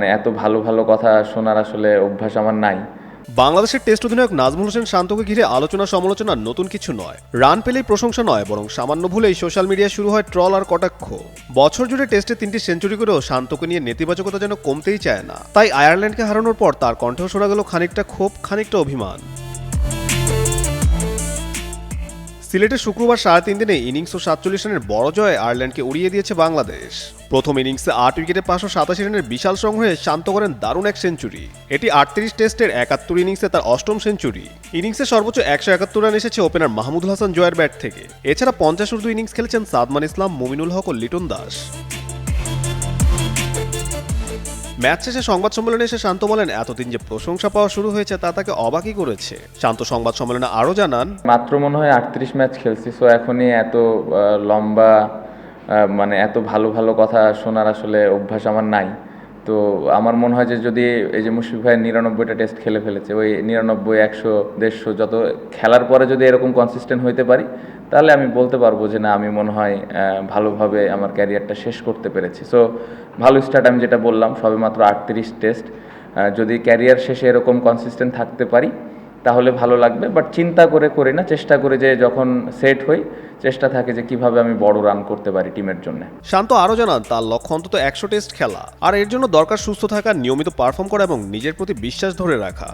মানে এত ভালো ভালো কথা শোনার আসলে অভ্যাস আমার নাই। বাংলাদেশের টেস্ট অধিনায়ক নাজমুল হোসেন শান্তকে ঘিরে আলোচনা সমালোচনা নতুন কিছু নয়। রান পেলেই প্রশংসা নয়, বরং সামান্য ভুলেই সোশ্যাল মিডিয়ায় শুরু হয় ট্রল আর কটাক্ষ। বছর জুড়ে টেস্টে তিনটি সেঞ্চুরি করেও শান্তকে নিয়ে নেতিবাচকতা যেন কমতেই চায় না। তাই আয়ারল্যান্ডকে হারানোর পর তার কণ্ঠেও শোনা গেল খানিকটা ক্ষোভ, খানিকটা অভিমান। সিলেটে শুক্রবার সাড়ে তিন দিনে ইনিংস ও সাতচল্লিশ রানের বড় জয়ে আয়ারল্যান্ডকে উড়িয়ে দিয়েছে বাংলাদেশ। প্রথম ইনিংসে আট উইকেটে পাঁচশো সাতাশি রানের বিশাল সংগ্রহে শান্ত করেন দারুণ এক সেঞ্চুরি। এটি আটত্রিশ টেস্টের একাত্তর ইনিংসে তার অষ্টম সেঞ্চুরি। ইনিংসে সর্বোচ্চ একশো একাত্তর রান এসেছে ওপেনার মাহমুদুল হাসান জয়ের ব্যাট থেকে। এছাড়া পঞ্চাশ উর্দু ইনিংস খেলেছেন সাদমান ইসলাম, মুমিনুল হক ও লিটন দাস। ম্যাচ শেষে সংবাদ সম্মেলনে এসে শান্ত বলেন, এতদিন যে প্রশংসা পাওয়া শুরু হয়েছে, তা তাকে অবাকই করেছে। শান্ত সংবাদ সম্মেলনে আরও জানান, মাত্র মনে হয় আটত্রিশ ম্যাচ খেলছি সো এখনই এত লম্বা মানে এত ভালো ভালো কথা শোনার আসলে অভ্যাস আমার নাই। তো আমার মনে হয় যে যদি এই যে মুশফিক ভাই নিরানব্বইটা টেস্ট খেলে ফেলেছে, ওই নিরানব্বই, একশো, দেড়শো যত খেলার পরে যদি এরকম কনসিস্টেন্ট হইতে পারি, তাহলে আমি বলতে পারব যে না, আমি মনে হয় ভালোভাবে আমার ক্যারিয়ারটা শেষ করতে পেরেছি। সো ভালো স্টার্ট আমি যেটা বললাম সবে মাত্র আটত্রিশ টেস্ট যদি ক্যারিয়ার শেষে এরকম কনসিস্টেন্ট থাকতে পারি তাহলে ভালো লাগবে বাট চিন্তা করে, করি না, চেষ্টা করে যে যখন সেট হই, চেষ্টা থাকে যে কীভাবে আমি বড় রান করতে পারি টিমের জন্য। শান্ত আরও জানান, তার লক্ষ্য অন্তত একশো টেস্ট খেলা, আর এর জন্য দরকার সুস্থ থাকা, নিয়মিত পারফর্ম করা এবং নিজের প্রতি বিশ্বাস ধরে রাখা।